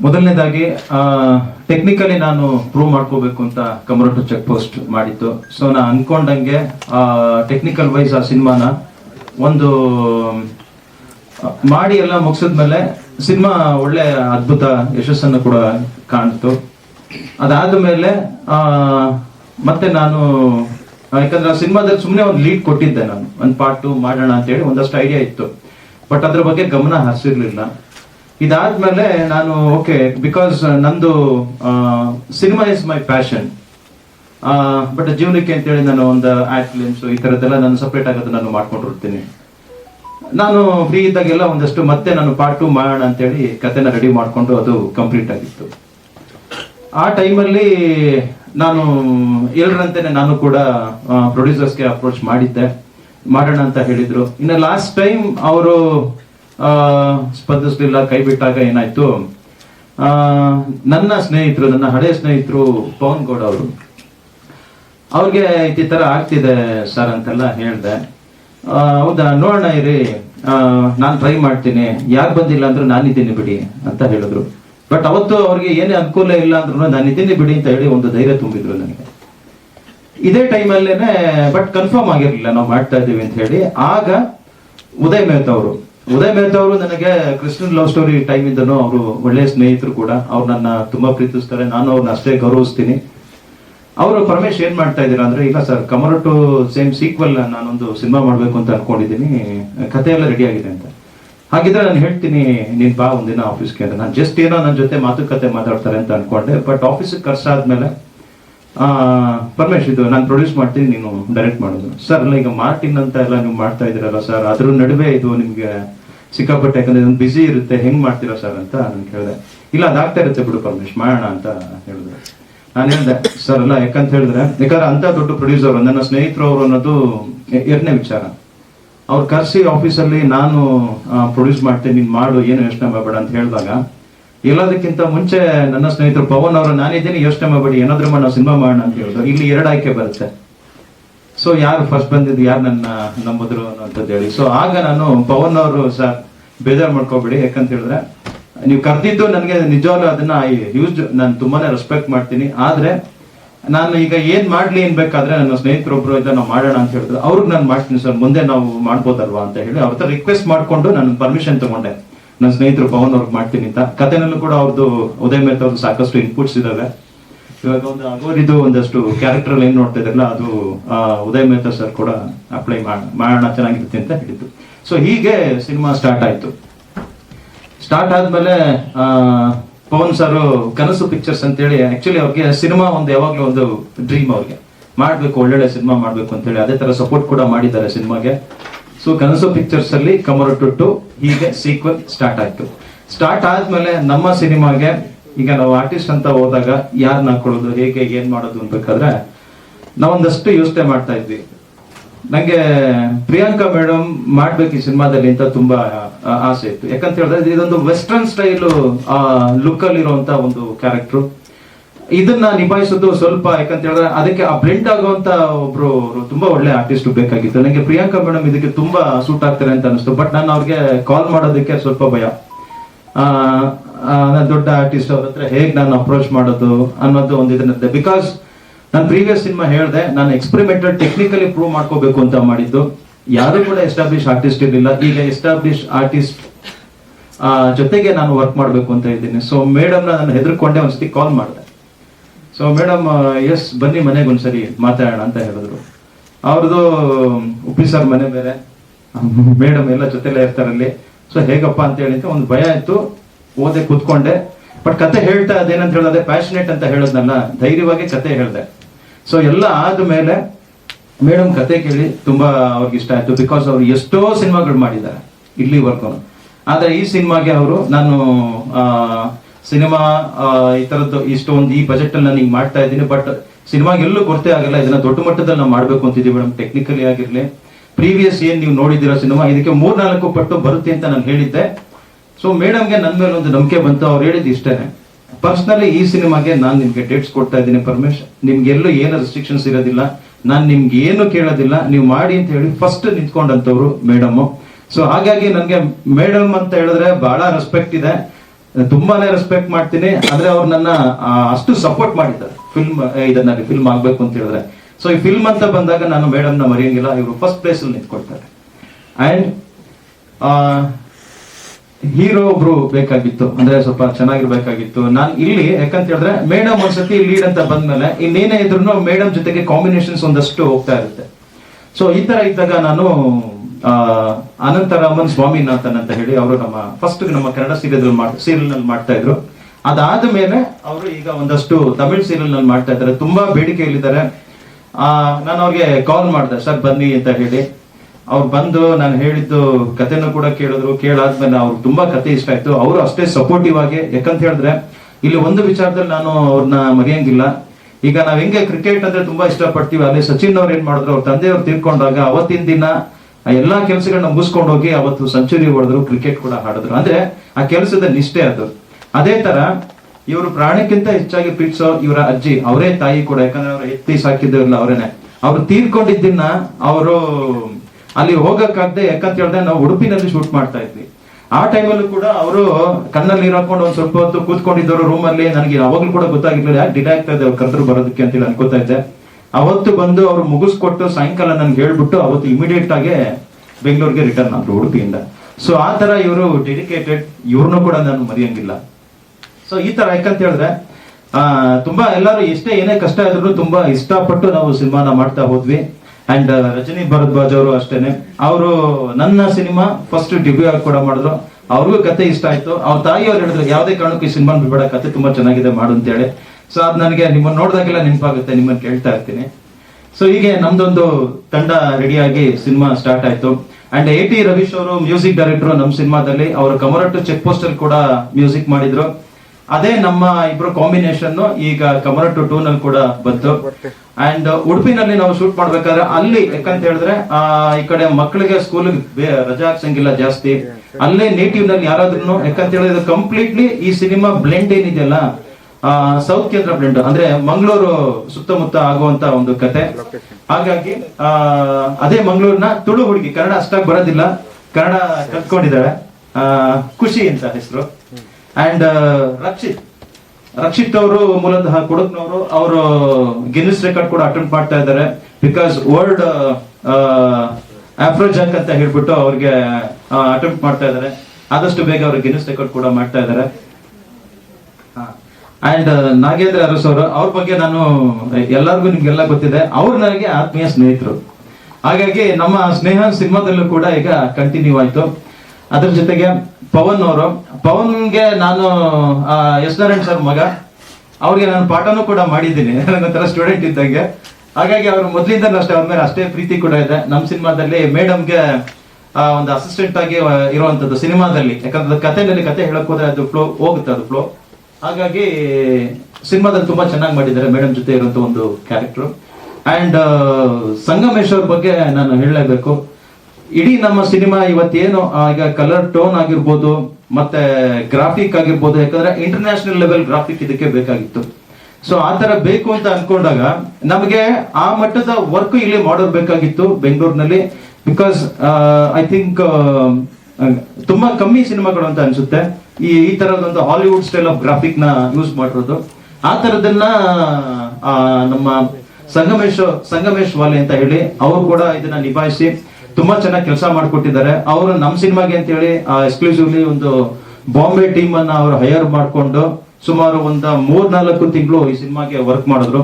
ಮೊದಲನೇದಾಗಿ ಟೆಕ್ನಿಕಲಿ ನಾನು ಪ್ರೂವ್ ಮಾಡ್ಕೋಬೇಕು ಅಂತ ಕಮರಟು ಚೆಕ್ ಪೋಸ್ಟ್ ಮಾಡಿತ್ತು ಸೊ ನಾ ಅನ್ಕೊಂಡಂಗೆ ಆ ಟೆಕ್ನಿಕಲ್ ವೈಸ್ ಆ ಸಿನಿಮಾನ ಒಂದು ಮಾಡಿ ಎಲ್ಲ ಮುಗಿಸಿದ್ಮೇಲೆ ಸಿನಿಮಾ ಒಳ್ಳೆ ಅದ್ಭುತ ಯಶಸ್ಸನ್ನು ಕೂಡ ಕಾಣ್ತು. ಅದಾದ ಮೇಲೆ ಮತ್ತೆ ನಾನು ಆ, ಯಾಕಂದ್ರೆ ಆ ಸಿನಿಮಾದಲ್ಲಿ ಸುಮ್ಮನೆ ಒಂದು ಲೀಡ್ ಕೊಟ್ಟಿದ್ದೆ ನಾನು. ಒಂದು ಪಾರ್ಟ್ ಟು ಮಾಡೋಣ ಅಂತ ಹೇಳಿ ಒಂದಷ್ಟು ಐಡಿಯಾ ಇತ್ತು. ಬಟ್ ಅದ್ರ ಬಗ್ಗೆ ಗಮನ ಹರಿಸಿರ್ಲಿಲ್ಲ. ಇದಾದ್ಮೇಲೆ ನಾನು ಓಕೆ ಬಿಕಾಸ್ ನಂದು cinema is my passion but ಜೀವನಕ್ಕೆ ಅಂತೇಳಿ ನಾನು ಒಂದು ಆಕ್ಟ್ ಫಿಲಿಮ್ಸ್ ಈ ಥರದ್ದೆಲ್ಲ ನಾನು ಸಪ್ರೇಟ್ ಆಗೋದು ನಾನು ಮಾಡ್ಕೊಂಡಿರ್ತೀನಿ. ನಾನು ಫ್ರೀ ಇದ್ದಾಗೆಲ್ಲ ಒಂದಷ್ಟು ಮತ್ತೆ ನಾನು ಪಾರ್ಟ್ ಟು ಮಾಡೋಣ ಅಂತೇಳಿ ಕತೆನ ರೆಡಿ ಮಾಡಿಕೊಂಡು ಅದು ಕಂಪ್ಲೀಟ್ ಆಗಿತ್ತು. ಆ ಟೈಮಲ್ಲಿ ನಾನು ಎಲ್ಲರಂತೆಯೇ ನಾನು ಕೂಡ ಪ್ರೊಡ್ಯೂಸರ್ಸ್ಗೆ ಅಪ್ರೋಚ್ ಮಾಡಿದ್ದೆ. ಮಾಡೋಣ ಅಂತ ಹೇಳಿದ್ರು. ಇನ್ನು ಲಾಸ್ಟ್ ಟೈಮ್ ಅವರು ಸ್ಪಂದಿಸ್ಲಿಲ್ಲ, ಕೈ ಬಿಟ್ಟಾಗ ಏನಾಯ್ತು? ನನ್ನ ಸ್ನೇಹಿತರು, ನನ್ನ ಹಳೆಯ ಸ್ನೇಹಿತರು ಪವನ್ ಗೌಡ ಅವರು. ಅವ್ರಿಗೆ ಈ ತರ ಆಗ್ತಿದೆ ಸರ್ ಅಂತೆಲ್ಲ ಹೇಳ್ದೆ. ಹೌದಾ? ನೋಡೋಣ ಇರಿ. ನಾನು ಟ್ರೈ ಮಾಡ್ತೀನಿ. ಯಾರು ಬಂದಿಲ್ಲ ಅಂದ್ರೂ ನಾನಿದ್ದೀನಿ ಬಿಡಿ ಅಂತ ಹೇಳಿದ್ರು. ಬಟ್ ಅವತ್ತು ಅವ್ರಿಗೆ ಏನೇ ಅನುಕೂಲ ಇಲ್ಲ ಅಂದ್ರೂ ನಾನಿದ್ದೀನಿ ಬಿಡಿ ಅಂತ ಹೇಳಿ ಒಂದು ಧೈರ್ಯ ತುಂಬಿದ್ರು ನನಗೆ. ಇದೇ ಟೈಮಲ್ಲೇನೆ ಬಟ್ ಕನ್ಫರ್ಮ್ ಆಗಿರಲಿಲ್ಲ, ನಾವು ಮಾಡ್ತಾ ಇದ್ದೀವಿ ಅಂತ ಹೇಳಿ. ಆಗ ಉದಯ್ ಮೆಹ್ತಾ ಅವರು ಉದಯ್ ಮೆಹ್ತಾ ಅವರು ನನಗೆ ಕೃಷ್ಣನ್ ಲವ್ ಸ್ಟೋರಿ ಟೈಮ್ ಇಂದನೂ ಅವರು ಒಳ್ಳೆಯ ಸ್ನೇಹಿತರು ಕೂಡ. ಅವ್ರು ನನ್ನ ತುಂಬಾ ಪ್ರೀತಿಸ್ತಾರೆ. ನಾನು ಅವ್ರನ್ನ ಅಷ್ಟೇ ಗೌರವಿಸ್ತೀನಿ. ಅವರು ಪರಮೇಶ್ ಏನ್ ಮಾಡ್ತಾ ಇದ್ದೀರಾ ಅಂದ್ರೆ, ಇಲ್ಲ sir coming to same sequel ನಾನೊಂದು ಸಿನಿಮಾ ಮಾಡ್ಬೇಕು ಅಂತ ಅನ್ಕೊಂಡಿದ್ದೀನಿ. ಕಥೆ ಎಲ್ಲ ರೆಡಿ ಆಗಿದೆ ಅಂತ. ಹಾಗಿದ್ರೆ ನಾನು ಹೇಳ್ತೀನಿ, ನೀನ್ ಬಾ ಒಂದಿನ ಆಫೀಸ್ಗೆ ಅಂತ. ನಾನು ಜಸ್ಟ್ ಏನೋ ನನ್ನ ಜೊತೆ ಮಾತುಕತೆ ಮಾತಾಡ್ತಾರೆ ಅಂತ ಅನ್ಕೊಂಡೆ. ಬಟ್ ಆಫೀಸಿಗೆ ಕರ್ಸಾದ್ಮೇಲೆ ಪರಮೇಶ್, ಇದು ನಾನು ಪ್ರೊಡ್ಯೂಸ್ ಮಾಡ್ತೀನಿ, ನೀನು ಡೈರೆಕ್ಟ್ ಮಾಡೋದು. ಸರ್ ಅಲ್ಲ ಈಗ ಮಾರ್ಟಿನ್ ಅಂತ ಎಲ್ಲ ನೀವು ಮಾಡ್ತಾ ಇದ್ದೀರಲ್ಲ ಸರ್ ಅದ್ರ ನಡುವೆ ಇದು ನಿಮ್ಗೆ ಸಿಕ್ಕಾಪಟ್ಟೆ, ಯಾಕಂದ್ರೆ ಇದೊಂದು ಬಿಸಿ ಇರುತ್ತೆ, ಹೆಂಗ್ ಮಾಡ್ತೀರಾ ಸರ್ ಅಂತ ನಾನು ಕೇಳಿದೆ. ಇಲ್ಲ ಅದಾಗ್ತಾ ಇರುತ್ತೆ ಬಿಡು ಪರಮೇಶ್, ಮಾಡೋಣ ಅಂತ ಹೇಳ್ದೆ ನಾನು ಹೇಳ್ದೆ ಸರ್ ಅಲ್ಲ ಯಾಕಂತ ಹೇಳಿದ್ರೆ, ಯಾಕಂದ್ರೆ ಅಂತ ದೊಡ್ಡ ಪ್ರೊಡ್ಯೂಸರ್ ನನ್ನ ಸ್ನೇಹಿತರು ಅವರು ಅನ್ನೋದು ಎರಡನೇ ವಿಚಾರ. ಅವ್ರು ಕರ್ಸಿ ಆಫೀಸಲ್ಲಿ ನಾನು ಪ್ರೊಡ್ಯೂಸ್ ಮಾಡ್ತೀನಿ, ನೀನ್ ಮಾಡು, ಏನು ಯೋಚನೆ ಮಾಡಬೇಡ ಅಂತ ಹೇಳಿದಾಗ ಎಲ್ಲದಕ್ಕಿಂತ ಮುಂಚೆ ನನ್ನ ಸ್ನೇಹಿತರು ಪವನ್ ಅವರು ನಾನಿದ್ದೀನಿ ಯೋಚನೆ ಮಾಡಬೇಡಿ ಏನಾದ್ರೂ ಮಾಡಿ ನಾವು ಸಿನಿಮಾ ಮಾಡೋಣ ಅಂತ ಹೇಳಿದ್ರು. ಇಲ್ಲಿ ಎರಡು ಆಯ್ಕೆ ಬರುತ್ತೆ. ಸೊ ಯಾರು ಫಸ್ಟ್ ಬಂದಿದ್ದು, ಯಾರು ನನ್ನ ನಂಬಿದ್ರು ಅನ್ನೋಂಥದ್ದು ಹೇಳಿ. ಸೊ ಆಗ ನಾನು ಪವನ್ ಅವರು ಸರ್ ಬೇಜಾರು ಮಾಡ್ಕೋಬೇಡಿ. ಯಾಕಂತ ಹೇಳಿದ್ರೆ, ನೀವು ಕರೆದಿದ್ದು ನನಗೆ ನಿಜವಾಗ್ಲೂ ಅದನ್ನ ಯೂಸ್ ನಾನು ತುಂಬಾನೇ ರೆಸ್ಪೆಕ್ಟ್ ಮಾಡ್ತೀನಿ. ಆದ್ರೆ, ನಾನು ಈಗ ಏನ್ ಮಾಡ್ಲಿ ಅನ್ಬೇಕಾದ್ರೆ ನನ್ನ ಸ್ನೇಹಿತರೊಬ್ರು ಇದ್ದ ನಾವು ಮಾಡೋಣ ಅಂತ ಹೇಳಿದ್ರು. ಅವ್ರಿಗೆ ನಾನು ಮಾಡ್ತೀನಿ ಸರ್, ಮುಂದೆ ನಾವು ಮಾಡ್ಬೋದಲ್ವಾ ಅಂತ ಹೇಳಿ ಅವ್ರ ರಿಕ್ವೆಸ್ಟ್ ಮಾಡ್ಕೊಂಡು ನಾನು ಪರ್ಮಿಷನ್ ತಗೊಂಡೆ. ನನ್ನ ಸ್ನೇಹಿತರು ಪವನ್ ಅವ್ರಿಗೆ ಮಾಡ್ತೀನಿ ಅಂತ. ಕಥೆನಲ್ಲೂ ಕೂಡ ಅವ್ರದ್ದು ಉದಯ ಮೇತ ಅವ್ರದ್ದು ಸಾಕಷ್ಟು ಇನ್ಪುಟ್ಸ್ ಇದಾವೆ. ಇವಾಗ ಒಂದು ಅಗೋರಿದು ಒಂದಷ್ಟು ಕ್ಯಾರೆಕ್ಟರ್ ಏನ್ ನೋಡ್ತಾ ಇದ್ರಲ್ಲ ಅದು ಉದಯ್ ಮೆಹ್ತಾ ಸರ್ ಕೂಡ ಅಪ್ಲೈ ಮಾಡೋಣ ಚೆನ್ನಾಗಿರುತ್ತೆ ಅಂತ ಹೇಳಿದ್ದು. ಸೊ ಹೀಗೆ ಸಿನಿಮಾ ಸ್ಟಾರ್ಟ್ ಆಯ್ತು. ಸ್ಟಾರ್ಟ್ ಆದ್ಮೇಲೆ ಆ, ಪವನ್ ಸರ್ ಕನಸು ಪಿಕ್ಚರ್ಸ್ ಅಂತೇಳಿ ಆಕ್ಚುಲಿ ಅವ್ರಿಗೆ ಸಿನಿಮಾ ಒಂದು ಯಾವಾಗ್ಲೂ ಒಂದು ಡ್ರೀಮ್ ಅವ್ರಿಗೆ. ಮಾಡ್ಬೇಕು ಒಳ್ಳೊಳ್ಳೆ ಸಿನಿಮಾ ಮಾಡ್ಬೇಕು ಅಂತೇಳಿ ಅದೇ ತರ ಸಪೋರ್ಟ್ ಕೂಡ ಮಾಡಿದ್ದಾರೆ ಸಿನಿಮಾಗೆ ಸೊ ಕನಸು ಪಿಕ್ಚರ್ಸ್ ಅಲ್ಲಿ ಟು ಹೀಗೆ ಸೀಕ್ವೆಲ್ ಸ್ಟಾರ್ಟ್ ಆಯ್ತು. ಸ್ಟಾರ್ಟ್ ಆದ್ಮೇಲೆ ನಮ್ಮ ಸಿನಿಮಾಗೆ ಈಗ ನಾವು ಆರ್ಟಿಸ್ಟ್ ಅಂತ ಹೋದಾಗ ಯಾರನ್ನ ಹಾಕೊಳ್ಳೋದು ಹೇಗೆ, ಏನ್ ಮಾಡೋದು ಅನ್ಬೇಕಾದ್ರೆ, ನಾವೊಂದಷ್ಟು ಯೋಚನೆ ಮಾಡ್ತಾ ಇದ್ವಿ. ನಂಗೆ ಪ್ರಿಯಾಂಕಾ ಮೇಡಮ್ ಮಾಡ್ಬೇಕು ಈ ಸಿನಿಮಾದಲ್ಲಿ ಅಂತ ತುಂಬಾ ಆಸೆ ಇತ್ತು. ಯಾಕಂತ ಹೇಳಿದ್ರೆ ಇದೊಂದು ವೆಸ್ಟರ್ನ್ ಸ್ಟೈಲ್ ಲುಕ್ ಅಲ್ಲಿ ಇರುವಂತ ಒಂದು ಕ್ಯಾರೆಕ್ಟರ್ ಇದನ್ನ ನಿಭಾಯಿಸೋದು ಸ್ವಲ್ಪ ಯಾಕಂತ ಹೇಳಿದ್ರೆ ಅದಕ್ಕೆ ಆ ಬ್ಲೆಂಡ್ ಆಗುವಂತ ಒಬ್ರು ತುಂಬಾ ಒಳ್ಳೆ ಆರ್ಟಿಸ್ಟ್ ಬೇಕಾಗಿತ್ತು. ನನಗೆ ಪ್ರಿಯಾಂಕಾ ಮೇಡಮ್ ಇದಕ್ಕೆ ತುಂಬಾ ಸೂಟ್ ಆಗ್ತಾರೆ ಅಂತ ಅನಿಸ್ತು. ಬಟ್ ನಾನು ಅವ್ರಿಗೆ ಕಾಲ್ ಮಾಡೋದಕ್ಕೆ ಸ್ವಲ್ಪ ಭಯ. ಆ, ಆ, ದೊಡ್ಡ ಆರ್ಟಿಸ್ಟ್ ಅವ್ರ ಹತ್ರ ಹೇಗೆ ನಾನು ಅಪ್ರೋಚ್ ಮಾಡೋದು ಅನ್ನೋದು ಒಂದು ಇದನ್ನಿದೆ ಬಿಕಾಸ್ ನಾನು ಪ್ರೀವಿಯಸ್ ಸಿನಿಮಾ ಹೇಳಿದೆ ನಾನು ಎಕ್ಸ್ಪೆರಿಮೆಂಟಲ್ ಟೆಕ್ನಿಕಲಿ ಪ್ರೂವ್ ಮಾಡ್ಕೋಬೇಕು ಅಂತ ಮಾಡಿದ್ದು. ಯಾರು ಕೂಡ ಎಸ್ಟಾಬ್ಲಿಷ್ ಆರ್ಟಿಸ್ಟ್ ಇರಲಿಲ್ಲ. ಈಗ ಎಸ್ಟಾಬ್ಲಿಷ್ ಆರ್ಟಿಸ್ಟ್ ಜೊತೆಗೆ ನಾನು ವರ್ಕ್ ಮಾಡಬೇಕು ಅಂತ ಇದ್ದೀನಿ. ಸೊ ಮೇಡಮ್ನ ನಾನು ಹೆದರ್ಕೊಂಡೆ ಒಂದ್ಸತಿ ಕಾಲ್ ಮಾಡಿದೆ. ಸೊ ಮೇಡಮ್ ಎಸ್ ಬನ್ನಿ ಮನೆಗೆ ಒಂದ್ಸರಿ ಮಾತಾಡೋಣ ಅಂತ ಹೇಳಿದ್ರು. ಅವ್ರದ್ದು ಉಪ್ಪಿ ಸರ್ ಮನೆ ಬೇರೆ ಮೇಡಮ್ ಎಲ್ಲ ಜೊತೆಲೇ ಇರ್ತಾರಲ್ಲಿ. ಸೊ ಹೇಗಪ್ಪ ಅಂತ ಹೇಳಿದ್ರೆ ಒಂದು ಭಯ ಇತ್ತು. ಓದೆ ಕೂತ್ಕೊಂಡೆ. ಬಟ್ ಕತೆ ಹೇಳ್ತಾ ಅದೇನಂತ ಹೇಳೋದೆ ಪ್ಯಾಷನೇಟ್ ಅಂತ ಹೇಳೋದ್ನಲ್ಲ ಧೈರ್ಯವಾಗಿ ಕತೆ ಹೇಳಿದೆ. ಸೊ ಎಲ್ಲ ಆದ್ಮೇಲೆ ಮೇಡಮ್ ಕತೆ ಕೇಳಿ ತುಂಬಾ ಅವ್ರಿಗೆ ಇಷ್ಟ ಆಯ್ತು. ಬಿಕಾಸ್ ಅವ್ರು ಎಷ್ಟೋ ಸಿನಿಮಾಗಳು ಮಾಡಿದ್ದಾರೆ ಇಲ್ಲಿವರೆಗೂ ಆದ್ರೆ ಈ ಸಿನಿಮಾಗೆ ಅವರು ನಾನು ಸಿನಿಮಾ ಈ ತರದ್ದು ಇಷ್ಟೊಂದು ಈ ಬಜೆಟ್ ಅಲ್ಲಿ ನಾನು ಹಿಂಗ್ ಮಾಡ್ತಾ ಇದ್ದೀನಿ ಬಟ್ ಸಿನಿಮಾಗೆ ಎಲ್ಲೂ ಕೊರತೆ ಆಗಲ್ಲ. ಇದನ್ನ ದೊಡ್ಡ ಮಟ್ಟದಲ್ಲಿ ನಾವು ಮಾಡ್ಬೇಕು ಅಂತಿದ್ದೀವಿ ಮೇಡಮ್ ಟೆಕ್ನಿಕಲಿ ಆಗಿರ್ಲಿ. ಪ್ರೀವಿಯಸ್ ಏನ್ ನೀವು ನೋಡಿದಿರೋ ಸಿನಿಮಾ? ಇದಕ್ಕೆ ಮೂರ್ನಾಲ್ಕು ಪಟ್ಟು ಬರುತ್ತೆ ಅಂತ ನಾನು ಹೇಳಿದ್ದೆ. ಸೊ ಮೇಡಮ್ಗೆ ನನ್ನ ಮೇಲೆ ಒಂದು ನಂಬಿಕೆ ಬಂತು. ಅವ್ರು ಹೇಳಿದ್ ಇಷ್ಟೇನೆ. ಪರ್ಸನಲಿ ಈ ಸಿನಿಮಾಗೆ ನಾನು ನಿಮ್ಗೆ ಡೇಟ್ಸ್ ಕೊಡ್ತಾ ಇದ್ದೀನಿ ಪರಮೇಶ್ ನಿಮ್ಗೆ ಎಲ್ಲೂ ಏನು ರೆಸ್ಟ್ರಿಕ್ಷನ್ಸ್ ಇರೋದಿಲ್ಲ. ನಾನು ನಿಮ್ಗೆ ಏನು ಕೇಳೋದಿಲ್ಲ. ನೀವು ಮಾಡಿ ಅಂತ ಹೇಳಿ ಫಸ್ಟ್ ನಿಂತ್ಕೊಂಡಂತವ್ರು ಮೇಡಮ್ ಸೊ ಹಾಗಾಗಿ ನನಗೆ ಮೇಡಮ್ ಅಂತ ಹೇಳಿದ್ರೆ ಬಹಳ ರೆಸ್ಪೆಕ್ಟ್ ಇದೆ. ತುಂಬಾನೇ ರೆಸ್ಪೆಕ್ಟ್ ಮಾಡ್ತೀನಿ. ಆದ್ರೆ ಅವ್ರು ನನ್ನ ಅಷ್ಟು ಸಪೋರ್ಟ್ ಮಾಡಿದ್ದಾರೆ. ಫಿಲ್ಮ್ ಇದನ್ನ ಫಿಲ್ಮ್ ಆಗ್ಬೇಕು ಅಂತ ಹೇಳಿದ್ರೆ. ಸೊ ಈ ಫಿಲ್ಮ್ ಅಂತ ಬಂದಾಗ ನಾನು ಮೇಡಮ್ನ ಮರೆಯಂಗಿಲ್ಲ. ಇವರು ಫಸ್ಟ್ ಪ್ಲೇಸ್ ಅಲ್ಲಿ ನಿಂತ್ಕೊಳ್ತಾರೆ. ಅಂಡ್ ಹೀರೋ ಒಬ್ರು ಬೇಕಾಗಿತ್ತು. ಅಂದ್ರೆ ಸ್ವಲ್ಪ ಚೆನ್ನಾಗಿರ್ಬೇಕಾಗಿತ್ತು. ನಾನು ಇಲ್ಲಿ, ಯಾಕಂತ ಹೇಳಿದ್ರೆ, ಮೇಡಮ್ ಒಂದ್ಸತಿ ಲೀಡ್ ಅಂತ ಬಂದ್ಮೇಲೆ ಇನ್ನೇನೇ ಇದ್ರು ಮೇಡಮ್ ಜೊತೆಗೆ ಕಾಂಬಿನೇಷನ್ಸ್ ಒಂದಷ್ಟು ಹೋಗ್ತಾ ಇರುತ್ತೆ. ಸೊ ಈ ತರ ಇದ್ದಾಗ ನಾನು ಅನಂತರಾಮನ್ ಸ್ವಾಮಿನಾಥನ್ ಅಂತ ಹೇಳಿ ಅವರು ನಮ್ಮ ಫಸ್ಟ್ ನಮ್ಮ ಕನ್ನಡ ಸೀರಿಯಲ್ ಸೀರಿಯಲ್ನಲ್ಲಿ ಮಾಡ್ತಾ ಇದ್ರು. ಅದಾದ ಮೇಲೆ ಅವರು ಈಗ ಒಂದಷ್ಟು ತಮಿಳ್ ಸೀರಿಯಲ್ನಲ್ಲಿ ಮಾಡ್ತಾ ಇದ್ದಾರೆ. ತುಂಬಾ ಬೇಡಿಕೆಯಲ್ಲಿದ್ದಾರೆ. ಆ, ನಾನು ಅವ್ರಿಗೆ ಕಾಲ್ ಮಾಡಿದೆ, ಸರ್, ಬನ್ನಿ ಅಂತ ಹೇಳಿ. ಅವ್ರು ಬಂದು ನಾನು ಹೇಳಿದ್ದು ಕಥೆನೂ ಕೂಡ ಕೇಳಿದ್ರು. ಕೇಳಾದ್ಮೇಲೆ ಅವ್ರು ತುಂಬಾ ಕತೆ ಇಷ್ಟ ಆಯ್ತು. ಅವರು ಅಷ್ಟೇ ಸಪೋರ್ಟಿವ್ ಆಗಿ, ಯಾಕಂತ ಹೇಳಿದ್ರೆ, ಇಲ್ಲಿ ಒಂದು ವಿಚಾರದಲ್ಲಿ ನಾನು ಅವ್ರನ್ನ ಮರೆಯಂಗಿಲ್ಲ. ಈಗ ನಾವ್ ಹೆಂಗೆ ಕ್ರಿಕೆಟ್ ಅಂದ್ರೆ ತುಂಬಾ ಇಷ್ಟಪಡ್ತೀವಿ. ಅಲ್ಲಿ ಸಚಿನ್ ಅವ್ರು ಏನ್ ಮಾಡಿದ್ರು, ಅವ್ರ ತಂದೆಯವ್ರು ತೀರ್ಕೊಂಡಾಗ ಅವತ್ತಿನ ದಿನ ಆ ಎಲ್ಲಾ ಕೆಲಸಗಳನ್ನ ಮುಗಿಸ್ಕೊಂಡು ಹೋಗಿ ಅವತ್ತು ಸೆಂಚುರಿ ಹೊಡೆದ್ರು ಕ್ರಿಕೆಟ್ ಕೂಡ ಆಡಿದ್ರು. ಅಂದ್ರೆ ಆ ಕೆಲಸದ ನಿಷ್ಠೆ ಅದು. ಅದೇ ತರ ಇವರು ಪ್ರಾಣಕ್ಕಿಂತ ಹೆಚ್ಚಾಗಿ ಪ್ರೀತಿಸೋ ಇವರ ಅಜ್ಜಿ, ಅವರೇ ತಾಯಿ ಕೂಡ, ಯಾಕಂದ್ರೆ ಅವ್ರ ಎತ್ತಿ ಸಾಕಿದ್ರಲ್ಲ ಅವರೇನೆ. ಅವ್ರು ತೀರ್ಕೊಂಡಿದ್ದನ್ನ ಅವರು ಅಲ್ಲಿ ಹೋಗಕ್ಕಾಗದೆ ಯಾಕಂತ ಹೇಳಿದ್ರೆ ನಾವು ಉಡುಪಿನಲ್ಲಿ ಶೂಟ್ ಮಾಡ್ತಾ ಇದ್ವಿ. ಆ ಟೈಮಲ್ಲೂ ಕೂಡ ಅವರು ಕಣ್ಣಲ್ಲಿ ನೀರು ಹಾಕೊಂಡು ಒಂದ್ ಸ್ವಲ್ಪ ಹೊತ್ತು ಕೂತ್ಕೊಂಡಿದ್ದವರು ರೂಮಲ್ಲಿ ನನಗೆ ಅವಾಗ್ಲೂ ಕೂಡ ಗೊತ್ತಾಗಿರ್ಲಿಲ್ಲ, ಯಾಕೆ ಡಿಲೇ ಆಗ್ತಾ ಇದೆ, ಅವ್ರು ಕರೆದ್ರು ಬರೋದಕ್ಕೆ ಅಂತೇಳಿ ಅನ್ಕೋತಾ ಇದ್ದೆ. ಅವತ್ತು ಬಂದು ಅವ್ರು ಮುಗಿಸ್ಕೊಟ್ಟು ಸಾಯಂಕಾಲ ನನ್ಗೆ ಹೇಳ್ಬಿಟ್ಟು ಅವತ್ತು ಇಮಿಡಿಯೇಟ್ ಆಗಿ ಬೆಂಗಳೂರಿಗೆ ರಿಟರ್ನ್ ಆದ್ರು ಉಡುಪಿಯಿಂದ ಸೊ ಆ ತರ ಇವರು ಡೆಡಿಕೇಟೆಡ್ ಇವ್ರನ್ನೂ ಕೂಡ ನಾನು ಮರೆಯಂಗಿಲ್ಲ. ಸೊ ಈ ತರ ಯಾಕಂತ ಹೇಳಿದ್ರೆ, ಆ, ತುಂಬಾ ಎಲ್ಲರೂ ಎಷ್ಟೇ ಏನೇ ಕಷ್ಟ ಇದ್ರು ತುಂಬಾ ಇಷ್ಟಪಟ್ಟು ನಾವು ಸಿನಿಮಾನ ಮಾಡ್ತಾ ಹೋದ್ವಿ. ಅಂಡ್ ರಜನಿ ಭರದ್ವಾಜ್ ಅವರು ಅಷ್ಟೇನೆ. ಅವರು ನನ್ನ ಸಿನಿಮಾ ಫಸ್ಟ್ ಡಿಬ್ಯೂ ಆಗಿ ಕೂಡ ಮಾಡಿದ್ರು. ಅವ್ರಿಗೂ ಕತೆ ಇಷ್ಟ ಆಯ್ತು. ಅವ್ರ ತಾಯಿಯವ್ರು ಹೇಳಿದ್ರು, ಯಾವುದೇ ಕಾರಣಕ್ಕೂ ಈ ಸಿನಿಮಾ ಬಿಡಬೇಡ, ಕತೆ ತುಂಬಾ ಚೆನ್ನಾಗಿದೆ ಮಾಡು ಅಂತ ಹೇಳಿ ಸೊ ಅದ್ ನನಗೆ ನಿಮ್ಮನ್ನ ನೋಡಿದಾಗೆಲ್ಲ ನೆನಪಾಗುತ್ತೆ ನಿಮ್ಮನ್ನ ಕೇಳ್ತಾ ಇರ್ತೀನಿ. ಸೊ ಹೀಗೆ ನಮ್ದೊಂದು ತಂಡ ರೆಡಿಯಾಗಿ ಸಿನಿಮಾ ಸ್ಟಾರ್ಟ್ ಆಯ್ತು. ಅಂಡ್ ಎ ಟಿ ರವೀಶ್ ಅವರು ಮ್ಯೂಸಿಕ್ ಡೈರೆಕ್ಟರ್ ನಮ್ಮ ಸಿನಿಮಾದಲ್ಲಿ ಅವರು ಕಮರಟ್ಟು ಚೆಕ್ ಪೋಸ್ಟ್ ಅಲ್ಲಿ ಕೂಡ ಮ್ಯೂಸಿಕ್ ಮಾಡಿದ್ರು. ಅದೇ ನಮ್ಮ ಇಬ್ರು ಕಾಂಬಿನೇಷನ್ ಈಗ ಕಮರಟ್ಟು ಟೂ ನಲ್ಲಿ ಕೂಡ ಬಂತು. ಅಂಡ್ ಉಡುಪಿನಲ್ಲಿ ನಾವು ಶೂಟ್ ಮಾಡ್ಬೇಕಾದ್ರೆ ಅಲ್ಲಿ ಯಾಕಂತ ಹೇಳಿದ್ರೆ ಆ, ಈ ಕಡೆ ಮಕ್ಕಳಿಗೆ ಸ್ಕೂಲ್ ರಜಾ ಹಾಕ್ಸಂಗಿಲ್ಲ ಜಾಸ್ತಿ. ಅಲ್ಲೇ ನೇಟಿವ್ನಲ್ಲಿ ಯಾರಾದ್ರೂ ಯಾಕಂತ ಹೇಳಿದ್ರೆ ಕಂಪ್ಲೀಟ್ಲಿ ಈ ಸಿನಿಮಾ ಬ್ಲೆಂಡ್ ಏನಿದೆಯಲ್ಲ ಸೌತ್ ಕೇಂದ್ರ ಬ್ಲೆಂಡ್ ಅಂದ್ರೆ ಮಂಗಳೂರು ಸುತ್ತಮುತ್ತ ಆಗುವಂತ ಒಂದು ಕತೆ. ಹಾಗಾಗಿ ಆ, ಅದೇ ಮಂಗಳೂರಿನ ತುಳು ಹುಡುಗಿ ಕನ್ನಡ ಅಷ್ಟಾಗಿ ಬರೋದಿಲ್ಲ. ಕನ್ನಡ ಕಲ್ತ್ಕೊಂಡಿದ್ದಾಳೆ. ಆ, ಖುಷಿ ಅಂತ ಹೆಸರು. ಅಂಡ್ ರಕ್ಷಿತ್. ರಕ್ಷಿತ್ ಅವರು ಮೂಲತಃ ಕೊಡಕ್ನವರು ಅವರು ಗಿನ್ನಿಸ್ ರೆಕಾರ್ಡ್ ಕೂಡ ಅಟೆಂಪ್ಟ್ ಮಾಡ್ತಾ ಇದ್ದಾರೆ. ಬಿಕಾಸ್ ವರ್ಲ್ಡ್ ಆಫ್ರೋಜಾಕ್ ಅಂತ ಹೇಳ್ಬಿಟ್ಟು ಅವ್ರಿಗೆ ಅಟೆಂಪ್ಟ್ ಮಾಡ್ತಾ ಇದ್ದಾರೆ. ಆದಷ್ಟು ಬೇಗ ಅವ್ರಿಗೆ ಗಿನ್ನಿಸ್ ರೆಕಾರ್ಡ್ ಕೂಡ ಮಾಡ್ತಾ ಇದ್ದಾರೆ. ಅಂಡ್ ನಾಗೇಂದ್ರ ಅರಸ್ ಅವರು, ಅವ್ರ ಬಗ್ಗೆ ನಾನು, ಎಲ್ಲರಿಗೂ ನಿಮ್ಗೆಲ್ಲ ಗೊತ್ತಿದೆ. ಅವ್ರು ನನಗೆ ಆತ್ಮೀಯ ಸ್ನೇಹಿತರು. ಹಾಗಾಗಿ ನಮ್ಮ ಸ್ನೇಹ ಸಿನಿಮಾದಲ್ಲೂ ಕೂಡ ಈಗ ಕಂಟಿನ್ಯೂ ಆಯ್ತು. ಅದ್ರ ಜೊತೆಗೆ ಪವನ್ ಅವರು, ಪವನ್ಗೆ ನಾನು ಎಸ್ ನಾರಾಯಣ್ ಸರ್ ಮಗ. ಅವ್ರಿಗೆ ನಾನು ಪಾಠನೂ ಕೂಡ ಮಾಡಿದ್ದೀನಿ. ನನಗೊಂಥರ ಸ್ಟೂಡೆಂಟ್ ಇದ್ದಂಗೆ. ಹಾಗಾಗಿ ಅವ್ರು ಮೊದಲಿಂದ ಅಷ್ಟೇ, ಅವ್ರ ಮೇಲೆ ಅಷ್ಟೇ ಪ್ರೀತಿ ಕೂಡ ಇದೆ. ನಮ್ಮ ಸಿನಿಮಾದಲ್ಲಿ ಮೇಡಮ್ಗೆ ಒಂದು ಅಸಿಸ್ಟೆಂಟ್ ಆಗಿ ಇರುವಂತದ್ದು ಸಿನಿಮಾದಲ್ಲಿ. ಯಾಕಂದ್ರೆ ಕಥೆನಲ್ಲಿ ಕತೆ ಹೇಳಕ್ ಹೋದ್ರೆ ಅದು ಫ್ಲೋ ಹೋಗುತ್ತೆ ಅದು ಫ್ಲೋ ಹಾಗಾಗಿ ಸಿನಿಮಾದಲ್ಲಿ ತುಂಬಾ ಚೆನ್ನಾಗಿ ಮಾಡಿದ್ದಾರೆ ಮೇಡಮ್ ಜೊತೆ ಇರುವಂತ ಒಂದು ಕ್ಯಾರೆಕ್ಟರ್ ಅಂಡ್ ಸಂಗಮೇಶ್ ಅವ್ರ ಬಗ್ಗೆ ನಾನು ಹೇಳಲೇಬೇಕು. ಇಡೀ ನಮ್ಮ ಸಿನಿಮಾ ಇವತ್ತೇನು, ಈಗ ಕಲರ್ ಟೋನ್ ಆಗಿರ್ಬೋದು, ಮತ್ತೆ ಗ್ರಾಫಿಕ್ ಆಗಿರ್ಬೋದು, ಯಾಕಂದ್ರೆ ಇಂಟರ್ನ್ಯಾಷನಲ್ ಲೆವೆಲ್ ಗ್ರಾಫಿಕ್ ಇದಕ್ಕೆ ಬೇಕಾಗಿತ್ತು. ಸೊ ಆ ತರ ಬೇಕು ಅಂತ ಅನ್ಕೊಂಡಾಗ ನಮಗೆ ಆ ಮಟ್ಟದ ವರ್ಕ್ ಇಲ್ಲಿ ಮಾಡೋರ್ ಬೇಕಾಗಿತ್ತು ಬೆಂಗಳೂರಿನಲ್ಲಿ. ಬಿಕಾಸ್ ಐ ಥಿಂಕ್ ತುಂಬಾ ಕಮ್ಮಿ ಸಿನಿಮಾಗಳು ಅಂತ ಅನ್ಸುತ್ತೆ. ಈ ಈ ತರದೊಂದು ಹಾಲಿವುಡ್ ಸ್ಟೈಲ್ ಆಫ್ ಗ್ರಾಫಿಕ್ನ ಯೂಸ್ ಮಾಡಿರೋದು. ಆ ತರದನ್ನ ನಮ್ಮ ಸಂಗಮೇಶ್ ಸಂಗಮೇಶ್ ವಾಲೆ ಅಂತ ಹೇಳಿ, ಅವರು ಕೂಡ ಇದನ್ನ ನಿಭಾಯಿಸಿ ತುಂಬಾ ಚೆನ್ನಾಗಿ ಕೆಲಸ ಮಾಡಿಕೊಟ್ಟಿದ್ದಾರೆ. ಅವರು ನಮ್ಮ ಸಿನಿಮಾಗೆ ಅಂತ ಹೇಳಿ ಎಕ್ಸ್ಕ್ಲೂಸಿವ್ಲಿ ಒಂದು ಬಾಂಬೆ ಟೀಮ್ ಅನ್ನ ಅವರು ಹೈಯರ್ ಮಾಡ್ಕೊಂಡು ಸುಮಾರು ಒಂದ ಮೂರ್ ನಾಲ್ಕು ತಿಂಗಳು ಈ ಸಿನಿಮಾಗೆ ವರ್ಕ್ ಮಾಡಿದ್ರು.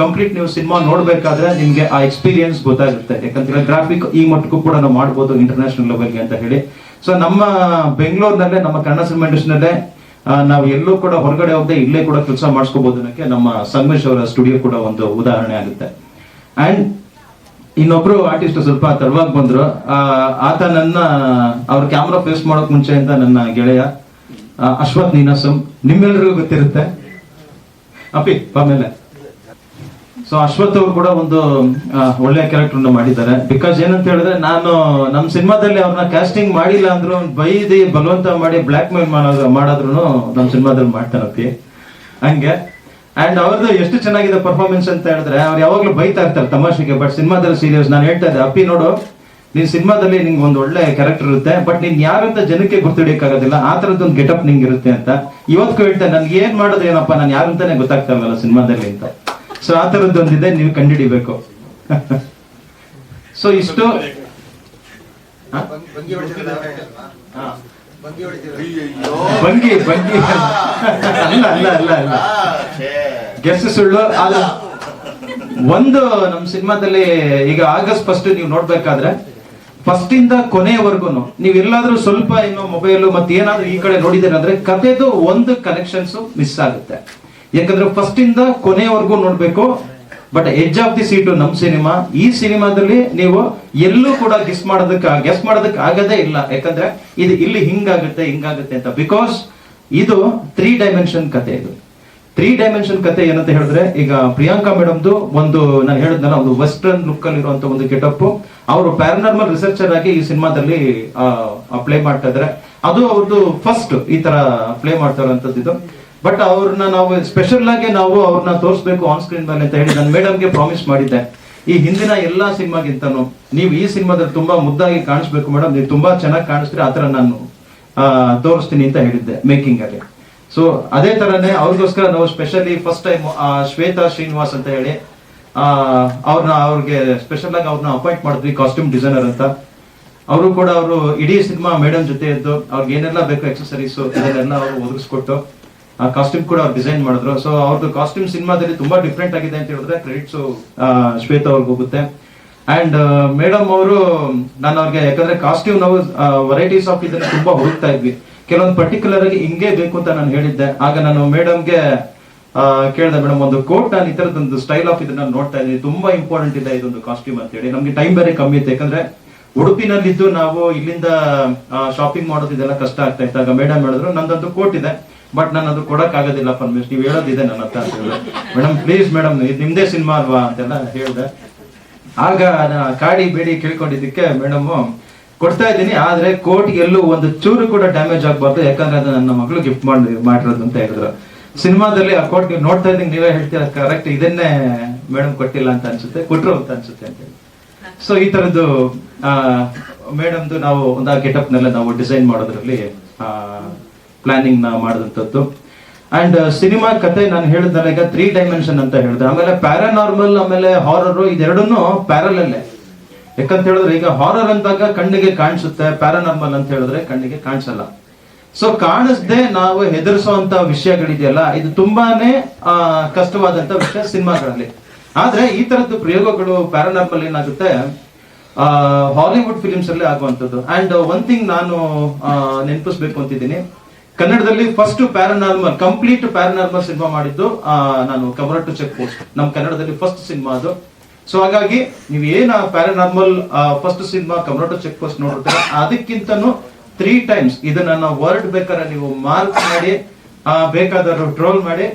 ಕಂಪ್ಲೀಟ್ ನೀವು ಸಿನಿಮಾ ನೋಡ್ಬೇಕಾದ್ರೆ ನಿಮ್ಗೆ ಆ ಎಕ್ಸ್ಪೀರಿಯನ್ಸ್ ಗೊತ್ತಾಗುತ್ತೆ. ಯಾಕಂದ್ರೆ ಗ್ರಾಫಿಕ್ ಈ ಮಟ್ಟಕ್ಕೂ ಕೂಡ ನಾವು ಮಾಡ್ಬೋದು ಇಂಟರ್ನ್ಯಾಷನಲ್ ಲೆವೆಲ್ಗೆ ಅಂತ ಹೇಳಿ. ಸೊ ನಮ್ಮ ಬೆಂಗಳೂರಿನಲ್ಲೇ ನಮ್ಮ ಕನ್ನಡ ಸಿನಿಮಾ ಇಂಡಸ್ಟ್ರಿನಲ್ಲೇ ನಾವು ಎಲ್ಲೂ ಕೂಡ ಹೊರಗಡೆ ಹೋಗದೆ ಇಲ್ಲೇ ಕೂಡ ಕೆಲಸ ಮಾಡಿಸ್ಕೋಬಹುದು ಅನ್ನಕ್ಕೆ ನಮ್ಮ ಸಂಗಮೇಶ್ ಅವರ ಸ್ಟುಡಿಯೋ ಕೂಡ ಒಂದು ಉದಾಹರಣೆ ಆಗುತ್ತೆ. ಅಂಡ್ ಇನ್ನೊಬ್ರು ಆರ್ಟಿಸ್ಟ್ ಸ್ವಲ್ಪ ತಡವಾಗಿ ಬಂದ್ರು. ಆತ ನನ್ನ, ಅವ್ರ ಕ್ಯಾಮ್ರಾ ಫೇಸ್ ಮಾಡೋಕ್ ಮುಂಚೆ ಅಂತ ನನ್ನ ಗೆಳೆಯ ಅಶ್ವಥ್ ನೀನಾಸಂ ನಿಮ್ಮೆಲ್ಲರಿಗೂ ಗೊತ್ತಿರುತ್ತೆ. ಅಪಿ ಆಮೇಲೆ ಸೊ ಅಶ್ವಥ್ ಅವರು ಕೂಡ ಒಂದು ಒಳ್ಳೆ ಒಳ್ಳೆಯ ಕ್ಯಾರೆಕ್ಟರ್ ಮಾಡಿದ್ದಾರೆ. ಬಿಕಾಸ್ ಏನಂತ ಹೇಳಿದ್ರೆ, ನಾನು ನಮ್ಮ ಸಿನಿಮಾದಲ್ಲಿ ಅವ್ರನ್ನ ಕ್ಯಾಸ್ಟಿಂಗ್ ಮಾಡಿಲ್ಲ ಅಂದ್ರು ಬೈದಿ ಬಲವಂತ ಮಾಡಿ ಬ್ಲಾಕ್ ಮೇಲ್ ಮಾಡೋದು ಮಾಡಾದ್ರು ನಮ್ಮ ಸಿನಿಮಾದಲ್ಲಿ ಮಾಡ್ತಾರಪ್ಪಿ ಹಂಗೆ. ಅಂಡ್ ಅವ್ರದ್ದು ಎಷ್ಟು ಚೆನ್ನಾಗಿದೆ ಪರ್ಫಾರ್ಮೆನ್ಸ್ ಅಂತ ಹೇಳಿದ್ರೆ, ಅವ್ರು ಯಾವಾಗ್ಲೂ ಬೈತಾ ಇರ್ತಾರೆ ತಮಾಷೆಗೆ ಬಟ್ ಸಿನಿಮಾದಲ್ಲಿ ಸೀರಿಯಸ್ ನಾನು ಹೇಳ್ತಾ ಇದ್ದೆ, ಅಪ್ಪಿ ನೋಡು, ನೀನ್ ಸಿನಿಮಾದಲ್ಲಿ ನಿಂಗೆ ಒಂದು ಒಳ್ಳೆ ಕ್ಯಾರೆಕ್ಟರ್ ಇರುತ್ತೆ ಬಟ್ ನೀನ್ ಯಾರಂತ ಜನಕ್ಕೆ ಗುರ್ತಿಡಿಯಕ್ಕಾಗೋದಿಲ್ಲ ಆ ತರದೊಂದು ಗೆಟಪ್ ನಿಂಗೆ ಇರುತ್ತೆ ಅಂತ. ಇವತ್ತು ಹೇಳ್ತೇನೆ ನನ್ಗೆ ಏನ್ ಮಾಡೋದು ಏನಪ್ಪ, ನಾನು ಯಾರಂತಾನೆ ಗೊತ್ತಾಗ್ತಾ ಇಲ್ಲ ಸಿನಿಮಾದಲ್ಲಿ ಅಂತ. ಸೊ ಆ ತರದ್ದೊಂದಿದೆ ನೀವು ಕಂಡುಹಿಡಿಬೇಕು. ಸೊ ಇಷ್ಟು? ಬಂಗಿ. ಬಂಗಿ ಅಲ್ಲ ಅಲ್ಲ ಅಲ್ಲ ಅಲ್ಲ. ಗೆಸ್ ಸುಳ್ಳು, ಅಲ್ಲ. ಒಂದು ನಮ್ ಸಿನಿಮಾದಲ್ಲಿ, ಈಗ ಆಗಸ್ಟ್ ಫಸ್ಟ್ ನೀವು ನೋಡ್ಬೇಕಾದ್ರೆ ಫಸ್ಟ್ ಇಂದ ಕೊನೆಯವರೆಗೂ ನೀವು ಎಲ್ಲಾದ್ರೂ ಸ್ವಲ್ಪ ಇನ್ನು ಮೊಬೈಲ್ ಮತ್ತೆ ಏನಾದ್ರೂ ಈ ಕಡೆ ನೋಡಿದ್ದೀರ ಅಂದ್ರೆ ಕಥೆದು ಒಂದು ಕನೆಕ್ಷನ್ಸ್ ಮಿಸ್ ಆಗುತ್ತೆ. ಯಾಕಂದ್ರೆ ಫಸ್ಟ್ ಇಂದ ಕೊನೆವರೆಗೂ ನೋಡ್ಬೇಕು but edge of the seat ನಮ್ ಸಿನಿಮಾ, ಈ ಸಿನಿಮಾದಲ್ಲಿ ನೀವು ಎಲ್ಲೂ ಕೂಡ ಗೆಸ್ ಮಾಡೋದಕ್ಕೆ ಗೆಸ್ ಮಾಡೋದಕ್ಕೆ ಆಗದೇ ಇಲ್ಲ. ಯಾಕಂದ್ರೆ ಇದು ಇಲ್ಲಿ ಹಿಂಗಾಗುತ್ತೆ ಹಿಂಗಾಗುತ್ತೆ ಅಂತ. ಬಿಕಾಸ್ ಇದು ತ್ರೀ ಡೈಮೆನ್ಷನ್ ಕತೆ ಇದು. ತ್ರೀ ಡೈಮೆನ್ಷನ್ ಕತೆ ಏನಂತ ಹೇಳಿದ್ರೆ, ಈಗ ಪ್ರಿಯಾಂಕಾ ಮೇಡಮ್ದು ಒಂದು, ನಾನು ಹೇಳಿದ್ನಲ್ಲ, ಒಂದು ವೆಸ್ಟರ್ನ್ ಲುಕ್ ಅಲ್ಲಿ ಇರುವಂತ ಒಂದು ಗೆಟಪ್ ಅವರು ಪ್ಯಾರನಾರ್ಮಲ್ ರಿಸರ್ಚರ್ ಆಗಿ ಈ ಸಿನಿಮಾದಲ್ಲಿ ಪ್ಲೇ ಮಾಡ್ತಾ ಇದ್ರೆ ಅದು ಅವ್ರದ್ದು ಫಸ್ಟ್ ಈ ತರ ಪ್ಲೇ ಮಾಡ್ತಾ ಇರುವಂತದ್ದು ಬಟ್ ಅವ್ರನ್ನ ನಾವು ಸ್ಪೆಷಲ್ ಆಗಿ ನಾವು ಅವ್ರನ್ನ ತೋರಿಸ್ಬೇಕು ಆನ್ ಸ್ಕ್ರೀನ್ ಮೇಲೆ ಅಂತ ಹೇಳಿ ನಾನು ಮೇಡಮ್ಗೆ ಪ್ರಾಮಿಸ್ ಮಾಡಿದ್ದೆ. ಈ ಹಿಂದಿನ ಎಲ್ಲಾ ಸಿನಿಮಾಗಿಂತನೂ ನೀವು ಈ ಸಿನಿಮಾದಲ್ಲಿ ತುಂಬಾ ಮುದ್ದಾಗಿ ಕಾಣಿಸ್ಬೇಕು ಮೇಡಮ್ ನೀವು ತುಂಬಾ ಚೆನ್ನಾಗಿ ಕಾಣಿಸ್ತೀರಿ ಆತರ ನಾನು ತೋರಿಸ್ತೀನಿ ಅಂತ ಹೇಳಿದ್ದೆ ಮೇಕಿಂಗ್ ಅಲ್ಲಿ. ಸೊ ಅದೇ ತರನೇ ಅವ್ರಿಗೋಸ್ಕರ ನಾವು specially first time Shweta Srinivas ಅಂತ ಹೇಳಿ ಅವ್ರನ್ನ ಅವ್ರಿಗೆ ಸ್ಪೆಷಲ್ ಆಗಿ ಅವ್ರನ್ನ ಅಪಾಯಿಂಟ್ ಮಾಡಿದ್ವಿ ಕಾಸ್ಟ್ಯೂಮ್ ಡಿಸೈನರ್ ಅಂತ. ಅವರು ಕೂಡ ಅವರು ಇಡೀ ಸಿನಿಮಾ ಮೇಡಮ್ ಜೊತೆ ಇದ್ದು, ಅವ್ರಿಗೆ ಏನೆಲ್ಲ ಬೇಕು ಎಕ್ಸಸರೀಸ್ ಇದನ್ನೆಲ್ಲ ಅವರು ಒದಗಿಸ್ಕೊಟ್ಟು ಆ ಕಾಸ್ಟ್ಯೂಮ್ ಕೂಡ ಅವ್ರು ಡಿಸೈನ್ ಮಾಡಿದ್ರು. ಸೊ ಅವ್ರದ್ದು ಕಾಸ್ಟ್ಯೂಮ್ ಸಿನಿಮಾದಲ್ಲಿ ತುಂಬಾ ಡಿಫ್ರೆಂಟ್ ಆಗಿದೆ ಅಂತ ಹೇಳಿದ್ರೆ ಕ್ರೆಡಿಟ್ಸ್ ಶ್ವೇತಾ ಅವ್ರಿಗೆ ಹೋಗುತ್ತೆ. ಅಂಡ್ ಮೇಡಮ್ ಅವರು, ನಾನು ಅವ್ರಿಗೆ, ಯಾಕಂದ್ರೆ ಕಾಸ್ಟ್ಯೂಮ್ ನಾವು ವೆರೈಟೀಸ್ ಆಫ್ ಇದನ್ನ ತುಂಬಾ ಹುಡುಕ್ತಾ ಇದ್ವಿ. ಕೆಲವೊಂದು ಪರ್ಟಿಕ್ಯುಲರ್ ಆಗಿ ಹಿಂಗೆ ಬೇಕು ಅಂತ ನಾನು ಹೇಳಿದ್ದೆ. ಆಗ ನಾನು ಮೇಡಮ್ಗೆ ಕೇಳಿದೆ, ಮೇಡಮ್, ಒಂದು ಕೋಟ್ ನಾನು ಈ ತರದೊಂದು ಸ್ಟೈಲ್ ಆಫ್ ಇದನ್ನ ನೋಡ್ತಾ ಇದ್ದೀನಿ. ತುಂಬಾ ಇಂಪಾರ್ಟೆಂಟ್ ಇದೆ ಇದೊಂದು ಕಾಸ್ಟ್ಯೂಮ್ ಅಂತ ಹೇಳಿ. ನಮ್ಗೆ ಟೈಮ್ ಬೇರೆ ಕಮ್ಮಿ ಇತ್ತು. ಯಾಕಂದ್ರೆ ಉಡುಪಿನಲ್ಲಿದ್ದು ನಾವು ಇಲ್ಲಿಂದ ಶಾಪಿಂಗ್ ಮಾಡೋದು ಇದೆಲ್ಲ ಕಷ್ಟ ಆಗ್ತಾ ಇತ್ತು. ಆಗ ಮೇಡಮ್ ಹೇಳಿದ್ರು, ನಂದೊಂದು ಕೋಟ್ ಇದೆ. ಬಟ್ ನಾನು ಅದು ಕೊಡಕ್ ಆಗೋದಿಲ್ಲ ಪರ್ಮಿಷನ್ ನೀವು ಹೇಳೋದಿದೆ ನನ್ನ ಹತ್ರ ಅಂತ ಹೇಳಿದೆ ಮೇಡಮ್ ಪ್ಲೀಸ್ ಮೇಡಮ್ ಇದು ನಿಮ್ದೇ ಸಿನಿಮಾ ಅಲ್ವಾ ಅಂತೆಲ್ಲ ಹೇಳಿದೆ. ಆಗ ಕಾಡಿ ಬೇಡಿ ಕೇಳ್ಕೊಂಡಿದ್ದಕ್ಕೆ ಮೇಡಮ್ ಕೊಡ್ತಾ ಇದ್ದೀನಿ, ಆದ್ರೆ ಕೋಟ್ ಎಲ್ಲೂ ಒಂದು ಚೂರು ಕೂಡ ಡ್ಯಾಮೇಜ್ ಆಗ್ಬಾರ್ದು, ಯಾಕಂದ್ರೆ ಅದು ನನ್ನ ಮಗಳು ಗಿಫ್ಟ್ ಮಾಡಿ, ಮಾಡಿರೋದು ಅಂತ ಹೇಳಿದ್ರು. ಸಿನಿಮಾದಲ್ಲಿ ಆ ಕೋಟ್ ನೀವು ನೋಡ್ತಾ ಇದ್ದೀನಿ, ನೀವೇ ಹೇಳ್ತೀರಾ ಕರೆಕ್ಟ್ ಇದನ್ನೇ ಮೇಡಮ್ ಕೊಟ್ಟಿಲ್ಲ ಅಂತ ಅನ್ಸುತ್ತೆ, ಕೊಟ್ರು ಅಂತ ಅನ್ಸುತ್ತೆ ಅಂತ ಹೇಳಿ ಸೊ ಈ ತರದ್ದು ಮೇಡಮ್ದು ನಾವು ಒಂದು ಆ ಗೆಟಪ್ ನೆಲ್ಲ ನಾವು ಡಿಸೈನ್ ಮಾಡೋದ್ರಲ್ಲಿ ಪ್ಲಾನಿಂಗ್ನ ಮಾಡಿದಂಥದ್ದು. ಅಂಡ್ ಸಿನಿಮಾ ಕತೆ ನಾನು ಹೇಳಿದ್ನಲ್ಲ ಈಗ ತ್ರೀ ಡೈಮೆನ್ಷನ್ ಅಂತ ಹೇಳಿದೆ. ಆಮೇಲೆ ಪ್ಯಾರಾನಾರ್ಮಲ್ ಆಮೇಲೆ ಹಾರರ್ ಇದೆರಡನ್ನು ಪ್ಯಾರಲಲ್ಲೇ ಯಾಕಂತ ಹೇಳಿದ್ರೆ ಈಗ ಹಾರರ್ ಅಂದಾಗ ಕಣ್ಣಿಗೆ ಕಾಣಿಸುತ್ತೆ ಪ್ಯಾರಾನಾರ್ಮಲ್ ಅಂತ ಹೇಳಿದ್ರೆ ಕಣ್ಣಿಗೆ ಕಾಣಿಸಲ್ಲ. ಸೊ ಕಾಣಿಸ್ದೆ ನಾವು ಹೆದರಿಸುವಂತ ವಿಷಯಗಳಿದೆಯಲ್ಲ ಇದು ತುಂಬಾನೇ ಕಷ್ಟವಾದಂತ ವಿಷಯ ಸಿನಿಮಾಗಳಲ್ಲಿ. ಆದ್ರೆ ಈ ತರದ್ದು ಪ್ರಯೋಗಗಳು ಪ್ಯಾರಾನಾರ್ಮಲ್ ಏನಾಗುತ್ತೆ ಆ, ಹಾಲಿವುಡ್ ಫಿಲಿಮ್ಸ್ ಅಲ್ಲಿ ಆಗುವಂತದ್ದು ಅಂಡ್ ಒನ್ ಥಿಂಗ್ ನಾನು ನೆನಪಿಸ್ಬೇಕು ಅಂತಿದ್ದೀನಿ. ಕನ್ನಡದಲ್ಲಿ first paranormal complete paranormal cinema ಮಾಡಿದ್ದು ನಾನು ಕಮರಟ್ಟು ಚೆಕ್ ಪೋಸ್ಟ್. ನಮ್ಮ ಕನ್ನಡದಲ್ಲಿ ಫಸ್ಟ್ ಸಿನಿಮಾ ಅದು. ಸೊ ಹಾಗಾಗಿ ನೀವು ಏನ paranormal first cinema ಕಮರಟ್ಟು check post ನೋಡಿದ್ರೆ ಅದಕ್ಕಿಂತನೂ ತ್ರೀ ಟೈಮ್ಸ್ ಇದನ್ನ ವರ್ಡ್ ಬೇಕಾದ್ರೆ ನೀವು ಮಾರ್ಕ್ ಮಾಡಿ ಬೇಕಾದವರು ಟ್ರೋಲ್ ಮಾಡಿ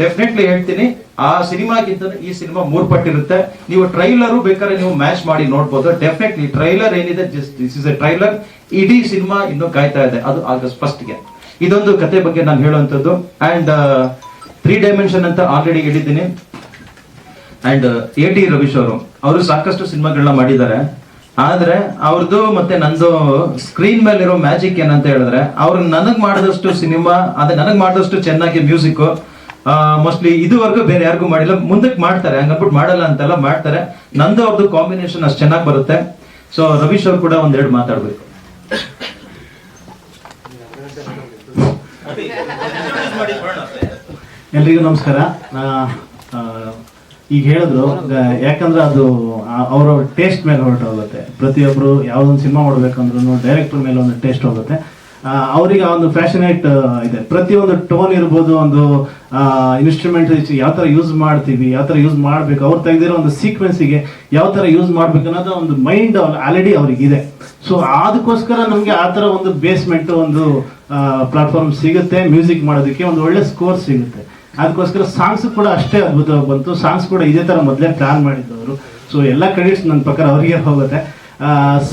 ಡೆಫಿನೆಟ್ಲಿ ಹೇಳ್ತೀನಿ, ಆ ಸಿನಿಮಾಗಿಂತ ಈ ಸಿನಿಮಾ ಮೂರ್ ಪಟ್ಟಿರುತ್ತೆ ನೀವು ಟ್ರೈಲರು ಬೇಕಾದ್ರೆ ನೀವು ಮ್ಯಾಚ್ ಮಾಡಿ ನೋಡ್ಬೋದು. ಡೆಫಿನೆಟ್ಲಿ ಟ್ರೈಲರ್ ಏನಿದೆ just this is a trailer ಇಡೀ ಸಿನಿಮಾ ಇನ್ನು ಕಾಯ್ತಾ ಇದೆ. ಅದು ಆಗಸ್ಟ್ ಫಸ್ಟ್ಗೆ ಇದೊಂದು ಕತೆ ಬಗ್ಗೆ ನಾನು ಹೇಳುವಂಥದ್ದು. ಅಂಡ್ ತ್ರೀ ಡೈಮೆನ್ಷನ್ ಅಂತ ಆಲ್ರೆಡಿ ಹೇಳಿದ್ದೀನಿ. ಅಂಡ್ ಎ ಟಿ ರವೀಶ್ ಅವರು ಅವರು ಸಾಕಷ್ಟು ಸಿನಿಮಾಗಳನ್ನ ಮಾಡಿದ್ದಾರೆ. ಆದ್ರೆ ಅವ್ರದ್ದು ಮತ್ತೆ ನಂದು ಸ್ಕ್ರೀನ್ ಮೇಲೆ ಇರೋ ಮ್ಯಾಜಿಕ್ ಏನಂತ ಹೇಳಿದ್ರೆ, ಅವ್ರು ನನಗ್ ಮಾಡಿದಷ್ಟು ಸಿನಿಮಾ, ಅದೇ ನನಗ್ ಮಾಡಿದಷ್ಟು ಚೆನ್ನಾಗಿ ಮ್ಯೂಸಿಕ್ ಮೋಸ್ಟ್ಲಿ ಇದುವರೆಗೂ ಬೇರೆ ಯಾರಿಗೂ ಮಾಡಿಲ್ಲ. ಮುಂದಕ್ಕೆ ಮಾಡ್ತಾರೆ, ಹಂಗನ್ಬಿಟ್ಟು ಮಾಡಲ್ಲ ಅಂತೆಲ್ಲ ಮಾಡ್ತಾರೆ. ನಂದು ಅವ್ರದ್ದು ಕಾಂಬಿನೇಷನ್ ಅಷ್ಟು ಚೆನ್ನಾಗಿ ಬರುತ್ತೆ. ಸೊ ರವೀಶ್ ಅವ್ರು ಕೂಡ ಒಂದೆರಡು ಮಾತಾಡ್ಬೇಕು. ಎಲ್ರಿಗೂ ನಮಸ್ಕಾರ. ಈಗ ಹೇಳಿದ್ರು ಯಾಕಂದ್ರೆ ಅದು ಅವರ ಟೇಸ್ಟ್ ಮೇಲೆ ಹೊರಟೋಗುತ್ತೆ. ಪ್ರತಿಯೊಬ್ಬರು ಯಾವುದೊಂದು ಸಿನಿಮಾ ಮಾಡ್ಬೇಕಂದ್ರು ಡೈರೆಕ್ಟರ್ ಮೇಲೆ ಒಂದು ಟೇಸ್ಟ್ ಹೋಗುತ್ತೆ. ಅವರಿಗೆ ಒಂದು ಫ್ಯಾಷನೇಟ್ ಇದೆ. ಪ್ರತಿಯೊಂದು ಟೋನ್ ಇರ್ಬೋದು, ಒಂದು ಇನ್ಸ್ಟ್ರೂಮೆಂಟ್ ಯಾವ ಥರ ಯೂಸ್ ಮಾಡ್ತೀವಿ, ಯಾವ ಥರ ಯೂಸ್ ಮಾಡಬೇಕು, ಅವ್ರು ತೆಗೆದಿರೋ ಒಂದು ಸೀಕ್ವೆನ್ಸಿಗೆ ಯಾವ ಥರ ಯೂಸ್ ಮಾಡ್ಬೇಕು ಅನ್ನೋದು ಒಂದು ಮೈಂಡ್ ಆಲ್ರೆಡಿ ಅವ್ರಿಗೆ ಇದೆ ಸೊ ಅದಕ್ಕೋಸ್ಕರ ನಮಗೆ ಆ ಥರ ಒಂದು ಬೇಸ್ಮೆಂಟ್ ಒಂದು ಪ್ಲಾಟ್ಫಾರ್ಮ್ ಸಿಗುತ್ತೆ ಮ್ಯೂಸಿಕ್ ಮಾಡೋದಕ್ಕೆ ಒಂದು ಒಳ್ಳೆ ಸ್ಕೋರ್ ಸಿಗುತ್ತೆ. ಅದಕ್ಕೋಸ್ಕರ ಸಾಂಗ್ಸ್ ಕೂಡ ಅಷ್ಟೇ ಅದ್ಭುತವಾಗಿ ಬಂತು. ಸಾಂಗ್ಸ್ ಕೂಡ ಇದೇ ತರ ಮೊದಲೇ ಪ್ಲಾನ್ ಮಾಡಿದ್ದವರು. ಸೊ ಎಲ್ಲ ಕ್ರೆಡಿಟ್ಸ್ ನನ್ನ ಪ್ರಕಾರ ಅವರಿಗೆ ಹೋಗುತ್ತೆ.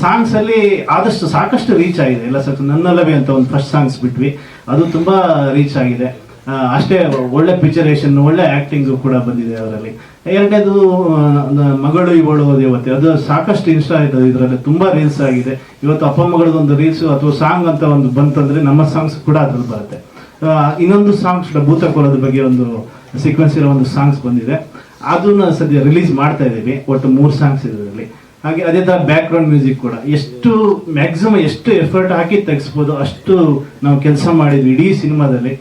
ಸಾಂಗ್ಸ್ ಅಲ್ಲಿ ಆದಷ್ಟು ಸಾಕಷ್ಟು ರೀಚ್ ಆಗಿದೆ. ಎಲ್ಲ ಸಾಕು ನನ್ನಲ್ಲವೇ ಅಂತ ಒಂದು ಫಸ್ಟ್ ಸಾಂಗ್ಸ್ ಬಿಟ್ವಿ. ಅದು ತುಂಬಾ ರೀಚ್ ಆಗಿದೆ. ಅಷ್ಟೇ ಒಳ್ಳೆ ಪಿಕ್ಚರೇಷನ್ ಒಳ್ಳೆ ಆಕ್ಟಿಂಗ್ ಕೂಡ ಬಂದಿದೆ ಅದರಲ್ಲಿ. ಎರಡನೇದು ಮಗಳು ಇವಳು ದೇವತೆ. ಅದು ಸಾಕಷ್ಟು ಇನ್ಸ್ಟಾ ಆಯ್ತು ಇದರಲ್ಲಿ ತುಂಬಾ ರೀಲ್ಸ್ ಆಗಿದೆ. ಇವತ್ತು ಅಪ್ಪ ಮಗಳದೊಂದು ರೀಲ್ಸ್ ಅಥವಾ ಸಾಂಗ್ ಅಂತ ಒಂದು ಬಂತಂದ್ರೆ ನಮ್ಮ ಸಾಂಗ್ಸ್ ಕೂಡ ಅದ್ರಲ್ಲಿ ಬರುತ್ತೆ. ಇನ್ನೊಂದು ಸಾಂಗ್ಸ್ ಭೂತಕೋಲದ ಬಗ್ಗೆ ಒಂದು ಸೀಕ್ವೆನ್ಸ್ ಇರೋ ಒಂದು ಸಾಂಗ್ಸ್ ಬಂದಿದೆ. ಅದನ್ನ ಸದ್ಯ ರಿಲೀಸ್ ಮಾಡ್ತಾ ಇದ್ದೀವಿ. ಒಟ್ಟು ಮೂರು ಸಾಂಗ್ಸ್ ಇದರಲ್ಲಿ ಹಾಗೆ ಅದೇ ಥರ ಬ್ಯಾಕ್ಗ್ರೌಂಡ್ ಮ್ಯೂಸಿಕ್ ಕೂಡ. ಎಷ್ಟು ಮ್ಯಾಕ್ಸಿಮಮ್ ಎಷ್ಟು ಎಫರ್ಟ್ ಹಾಕಿ ತೆಗೆಸ್ಬೋದು ಅಷ್ಟು ನಾವು ಕೆಲಸ ಮಾಡಿದ್ವಿ ಇಡೀ ಸಿನಿಮಾದಲ್ಲಿ.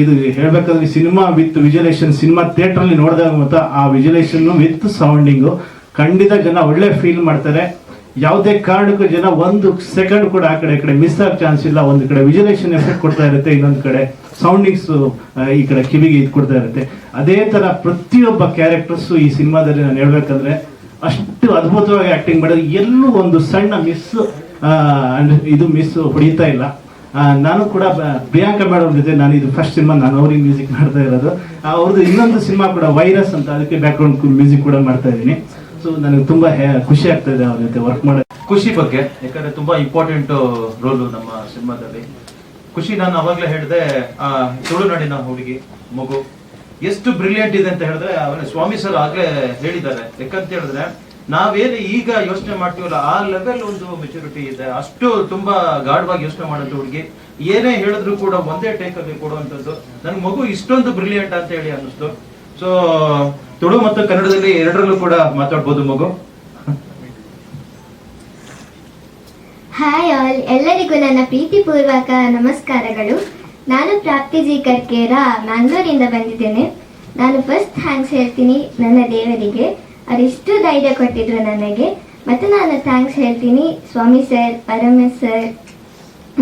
ಇದು ಹೇಳ್ಬೇಕಂದ್ರೆ cinema with visualisation cinema theatre ಅಲ್ಲಿ ನೋಡಿದಾಗ ಮಾತ್ರ ಆ ವಿಜುಲೇಷನ್ ವಿತ್ ಸೌಂಡಿಂಗು. ಖಂಡಿತ ಜನ ಒಳ್ಳೆ ಫೀಲ್ ಮಾಡ್ತಾರೆ. ಯಾವುದೇ ಕಾರಣಕ್ಕೂ ಜನ ಒಂದು ಸೆಕೆಂಡ್ ಕೂಡ ಆ ಕಡೆ, ಈ ಕಡೆ ಮಿಸ್ ಆಗ ಚಾನ್ಸ್ ಇಲ್ಲ. ಒಂದು ಕಡೆ ವಿಜುಲೇಷನ್ ಎಫೆಕ್ಟ್ ಕೊಡ್ತಾ ಇರುತ್ತೆ, ಇನ್ನೊಂದು ಕಡೆ ಸೌಂಡಿಂಗ್ಸ್ ಈ ಕಡೆ ಕಿವಿಗೆ ಇದು ಕೊಡ್ತಾ ಇರುತ್ತೆ. ಅದೇ ತರ ಪ್ರತಿಯೊಬ್ಬ ಕ್ಯಾರೆಕ್ಟರ್ಸ್ ಈ ಸಿನಿಮಾದಲ್ಲಿ ನಾನು ಹೇಳ್ಬೇಕಂದ್ರೆ ಅಷ್ಟು ಅದ್ಭುತವಾಗಿ ಆಕ್ಟಿಂಗ್ ಮಾಡಿದ್ರೆ ಎಲ್ಲೂ ಒಂದು ಸಣ್ಣ ಮಿಸ್ ಇದು ಮಿಸ್ ಹೊಡಿತಾ ಇಲ್ಲ. ನಾನು ಕೂಡ ಪ್ರಿಯಾಂಕಾ ಮೇಡಮ್ ಜೊತೆ ನಾನು ಇದು ಫಸ್ಟ್ ಸಿನಿಮಾ ನಾನು ಅವ್ರಿಗೆ ಮ್ಯೂಸಿಕ್ ಮಾಡ್ತಾ ಇರೋದು. ಅವ್ರದ್ದು ಇನ್ನೊಂದು ಸಿನಿಮಾ ಕೂಡ ವೈರಸ್ ಅಂತ, ಅದಕ್ಕೆ ಬ್ಯಾಕ್ಗ್ರೌಂಡ್ ಮ್ಯೂಸಿಕ್ ಕೂಡ ಮಾಡ್ತಾ ಇದ್ದೀನಿ. ಸೊ ನನಗೆ ತುಂಬಾ ಖುಷಿ ಆಗ್ತಾ ಇದೆ ಅವ್ರ ಜೊತೆ ವರ್ಕ್ ಮಾಡೋದು ಖುಷಿ ಬಗ್ಗೆ, ಯಾಕಂದ್ರೆ ತುಂಬಾ ಇಂಪಾರ್ಟೆಂಟ್ ರೋಲು ನಮ್ಮ ಸಿನಿಮಾದಲ್ಲಿ. ಖುಷಿ ನಾನು ಅವಾಗ್ಲೇ ಹೇಳಿದೆ ತುಳುನಾಡಿನ ಹುಡುಗಿ, ಮಗು. ಎಷ್ಟು ಬ್ರಿಲಿಯಂಟ್ ಇದೆ ಅಂತ ಹೇಳಿದ್ರೆ ಸ್ವಾಮಿ ಸರ್ ಆಗ್ಲೇ ಹೇಳಿದ್ದಾರೆ. ಯಾಕಂತ ಹೇಳಿದ್ರೆ ನಾವೇನು ಈಗ ಯೋಚನೆ ಮಾಡ್ತೀವಲ್ಲ, ಆ ಲೆವೆಲ್ ಒಂದು ಮೆಚುರಿಟಿ ಇದೆ. ಅಷ್ಟು ತುಂಬಾ ಗಾಢವಾಗಿ ಯೋಚನೆ ಮಾಡೋದು ಹುಡುಗಿ. ಏನೇ ಹೇಳಿದ್ರು ಕೂಡ ಒಂದೇ ಟೇಕ್ ಅಲ್ಲಿ ಕೊಡುವಂತದ್ದು ನನ್ ಮಗು ಇಷ್ಟೊಂದು ಬ್ರಿಲಿಯಂಟ್ ಅಂತ ಹೇಳಿ ಅನ್ನಿಸ್ತು. ಸೊ ತುಳು ಮತ್ತು ಕನ್ನಡದಲ್ಲಿ ಎರಡರಲ್ಲೂ ಕೂಡ ಮಾತಾಡ್ಬೋದು ಮಗು. ಹಾಯ್ ಆಲ್ ಎಲ್ಲರಿಗೂ ನನ್ನ ಪ್ರೀತಿಪೂರ್ವಕ ನಮಸ್ಕಾರಗಳು. ನಾನು ಪ್ರಾಪ್ತಿ ಜಿ ಕರ್ಕೇರ ಮ್ಯಾಂಗ್ಳೂರಿಂದ ಬಂದಿದ್ದೇನೆ. ನಾನು ಫಸ್ಟ್ ಥ್ಯಾಂಕ್ಸ್ ಹೇಳ್ತೀನಿ ನನ್ನ ದೇವರಿಗೆ. ಅವರಿಷ್ಟು ಧೈರ್ಯ ಕೊಟ್ಟಿದ್ರು ನನಗೆ. ಮತ್ತು ನಾನು ಥ್ಯಾಂಕ್ಸ್ ಹೇಳ್ತೀನಿ. Swamy sir Paramesh sir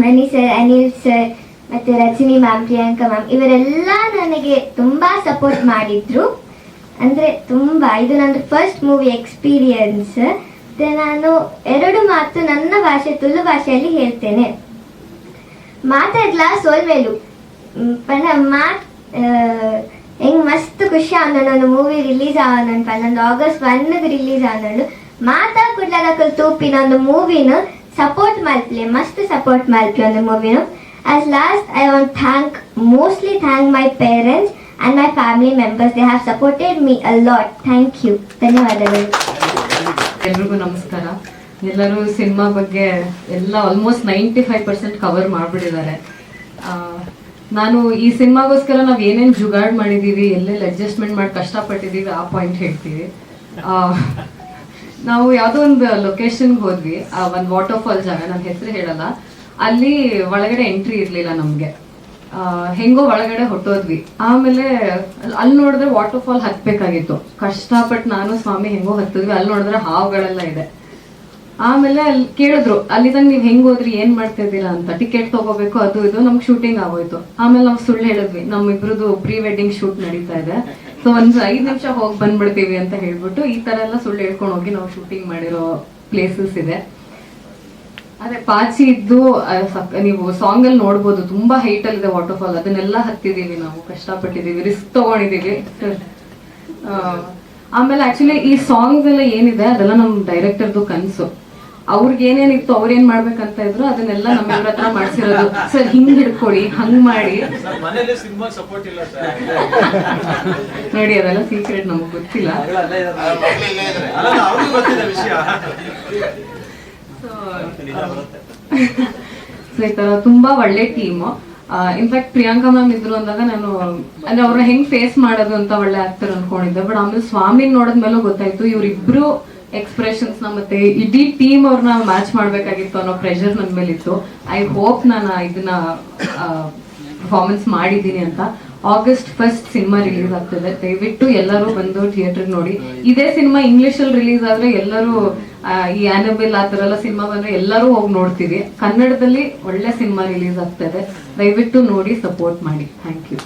Mani sir Anil sir ಮತ್ತು ರಜನಿ ಮ್ಯಾಮ್ ಪ್ರಿಯಾಂಕಾ ಮ್ಯಾಮ್ ಇವರೆಲ್ಲ ನನಗೆ ತುಂಬ ಸಪೋರ್ಟ್ ಮಾಡಿದ್ರು. ಅಂದರೆ ತುಂಬ, ಇದು ನಂದು ಫಸ್ಟ್ ಮೂವಿ ಎಕ್ಸ್ಪೀರಿಯನ್ಸ್ ಮತ್ತು ನಾನು ಎರಡು ಮಾತು ನನ್ನ ಭಾಷೆ, ತುಳು ಭಾಷೆಯಲ್ಲಿ ಹೇಳ್ತೇನೆ. ಮಾತಾಡ್ಲಾ ಸೋಲ್ವೆಲು. ಪಣ, ಮಾತ್ ಹೆಂಗ್ ಮಸ್ತ್ ಖುಷಿ ಆನೊಂದು ಮೂವಿ ರಿಲೀಸ್ ಆವನೊಂದು ಪನ್ನೊಂದು ಆಗಸ್ಟ್ ಒನ್ಗೆ ರಿಲೀಸ್ ಆನೊಂದು ಮಾತಾ ಕುಡ್ಲದ ತೂಪಿನ ಒಂದು ಮೂವಿನ ಸಪೋರ್ಟ್ ಮಲ್ಪ್ಲೆ ಮಸ್ತ್ ಸಪೋರ್ಟ್ ಮಲ್ಪ್ಲೆ ಒಂದು ಮೂವಿನ as last I want thank mostly thank my parents and my family members they have supported me a lot thank you ಧನ್ಯವಾದಗಳು. ಎಲ್ರಿಗೂ ನಮಸ್ಕಾರ. ಎಲ್ಲರೂ ಸಿನಿಮಾ ಬಗ್ಗೆ ಎಲ್ಲ almost ninety five percent cover ಮಾಡಿಬಿಟ್ಟಿದ್ದಾರೆ ನಾನು ಈ ಸಿನಿಮಾಗೋಸ್ಕರ ನಾವು ಏನೇನು ಜುಗಾಡ್ ಮಾಡಿದ್ದೀವಿ ಎಲ್ಲೆಲ್ಲಿ ಅಡ್ಜಸ್ಟ್ಮೆಂಟ್ ಮಾಡಿ ಕಷ್ಟಪಟ್ಟಿದ್ದೀವಿ ಆ ಪಾಯಿಂಟ್ ಹೇಳ್ತೀವಿ. ಆ, ನಾವು ಯಾವುದೋ ಒಂದು ಲೊಕೇಶನ್ಗೆ ಹೋದ್ವಿ ಒಂದು ವಾಟರ್ ಫಾಲ್ ಜಾಗ ನನ್ನ ಹೆಸರು ಹೇಳಲ್ಲ. ಅಲ್ಲಿ ಒಳಗಡೆ ಎಂಟ್ರಿ ಇರಲಿಲ್ಲ ನಮಗೆ. ಹೆಂಗೋ ಒಳಗಡೆ ಹೊಟ್ಟೋದ್ವಿ. ಆಮೇಲೆ ಅಲ್ಲಿ ನೋಡಿದ್ರೆ ವಾಟರ್ ಫಾಲ್ ಹತ್ಬೇಕಾಗಿತ್ತು. ಕಷ್ಟಪಟ್ಟು ನಾನು ಸ್ವಾಮಿ ಹೆಂಗೋ ಹತ್ತಿದ್ವಿ. ಅಲ್ಲಿ ನೋಡಿದ್ರೆ ಹಾವುಗಳೆಲ್ಲ ಇದೆ. ಆಮೇಲೆ ಅಲ್ಲಿ ಕೇಳಿದ್ರು ಅಲ್ಲಿ ತಂಗ ನೀವು ಹೆಂಗ್ ಹೋದ್ರಿ, ಏನ್ ಮಾಡ್ತಾ ಇದ್ದೀರಾ ಅಂತ. ಟಿಕೆಟ್ ತಗೋಬೇಕು, ಅದು ಇದು, ನಮ್ಗೆ ಶೂಟಿಂಗ್ ಆಗೋಯ್ತು. ಆಮೇಲೆ ನಾವು ಸುಳ್ಳು ಹೇಳಿದ್ವಿ ನಮ್ಮಿಬ್ರದ್ದು ಪ್ರೀ ವೆಡ್ಡಿಂಗ್ ಶೂಟ್ ನಡೀತಾ ಇದೆ. ಸೊ ಒಂದು ಐದು ನಿಮಿಷ ಹೋಗಿ ಬಂದ್ಬಿಡ್ತೀವಿ ಅಂತ ಹೇಳ್ಬಿಟ್ಟು, ಈ ತರ ಎಲ್ಲ ಸುಳ್ಳು ಹೇಳ್ಕೊಂಡು ಹೋಗಿ ನಾವು ಶೂಟಿಂಗ್ ಮಾಡಿರೋ ಪ್ಲೇಸಸ್ ಇದೆ. ಅದೇ ಪಾಚಿ ಇದ್ದು ನೀವು ಸಾಂಗ್ ಅಲ್ಲಿ ನೋಡ್ಬೋದು, ತುಂಬಾ ಹೈಟ್ ಅಲ್ಲಿ ಇದೆ ವಾಟರ್ ಫಾಲ್ ಅದನ್ನೆಲ್ಲ ಹತ್ತಿದೀವಿ ನಾವು, ಕಷ್ಟಪಟ್ಟಿದೀವಿ ರಿಸ್ಕ್ ತಗೊಂಡಿದೀವಿ. ಆಮೇಲೆ ಆಕ್ಚುಲಿ ಈ ಸಾಂಗ್ಸ್ ಎಲ್ಲ ಏನಿದೆ, ಅದೆಲ್ಲ ನಮ್ ಡೈರೆಕ್ಟರ್ದು ಕನ್ಸು. ಅವ್ರಿಗೆ ಏನೇನಿತ್ತು ಅವ್ರ ಏನ್ ಮಾಡ್ಬೇಕಂತ ಇದ್ರು ಅದನ್ನೆಲ್ಲ ನಮ್ಮ ಇವ್ರ ಹತ್ರ ಮಾಡ್ಸಿರೋದು. ಸರ್ ಹಿಂಗ್ ಹಿಡ್ಕೊಳ್ಳಿ ಹಂಗ್ ಮಾಡಿ. ಮನೇಲಿ ಸಿನಿಮಾ ಸಪೋರ್ಟ್ ಇಲ್ಲ ಸರ್. ನೋಡಿ ಅದೆಲ್ಲ ಸೀಕ್ರೆಟ್ ನಮಗ್ ಗೊತ್ತಿಲ್ಲ. ಸೊ ಈ ತರ ತುಂಬಾ ಒಳ್ಳೆ ಟೀಮ್ ಇನ್ಫ್ಯಾಕ್ಟ್ ಪ್ರಿಯಾಂಕಾ ಮ್ಯಾಮ್ ಇದ್ರು ಅಂದಾಗ ನಾನು ಅಂದ್ರೆ ಅವ್ರನ್ನ ಹೆಂಗ್ ಫೇಸ್ ಮಾಡೋದು ಅಂತ ಒಳ್ಳೆ ಆಕ್ಟರ್ ಅನ್ಕೊಂಡಿದ್ದೆ. ಬಟ್ ಆಮೇಲೆ ಸ್ವಾಮಿ ನೋಡಿದ್ಮೇಲೂ ಗೊತ್ತಾಯ್ತು ಇವ್ರಿಬ್ರು ಎಕ್ಸ್ಪ್ರೆಷನ್ಸ್ ಮತ್ತೆ ಇಡೀ ಟೀಮ್ ಅವ್ರನ್ನ ಮ್ಯಾಚ್ ಮಾಡ್ಬೇಕಾಗಿತ್ತು ಅನ್ನೋ ಪ್ರೆಷರ್ ನನ್ನ ಮೇಲೆ ಇತ್ತು ಐ ಹೋಪ್ ನಾನು ಇದನ್ನ ಪರ್ಫಾರ್ಮೆನ್ಸ್ ಮಾಡಿದ್ದೀನಿ ಅಂತ. ಆಗಸ್ಟ್ ಫಸ್ಟ್ ಸಿನಿಮಾ ರಿಲೀಸ್ ಆಗ್ತದೆ. ದಯವಿಟ್ಟು ಎಲ್ಲರೂ ಬಂದು ಥಿಯೇಟರ್ ನೋಡಿ. ಇದೇ ಸಿನಿಮಾ ಇಂಗ್ಲಿಷ್ ಅಲ್ಲಿ ರಿಲೀಸ್ ಆದ್ರೆ ಎಲ್ಲರೂ ಈ ಆನಬಿಲ್ ಆ ತರ ಎಲ್ಲ ಸಿನಿಮಾ ಬಂದ್ರೆ ಎಲ್ಲರೂ ಹೋಗಿ ನೋಡ್ತೀವಿ. ಕನ್ನಡದಲ್ಲಿ ಒಳ್ಳೆ ಸಿನಿಮಾ ರಿಲೀಸ್ ಆಗ್ತದೆ. ದಯವಿಟ್ಟು ನೋಡಿ ಸಪೋರ್ಟ್ ಮಾಡಿ. Thank you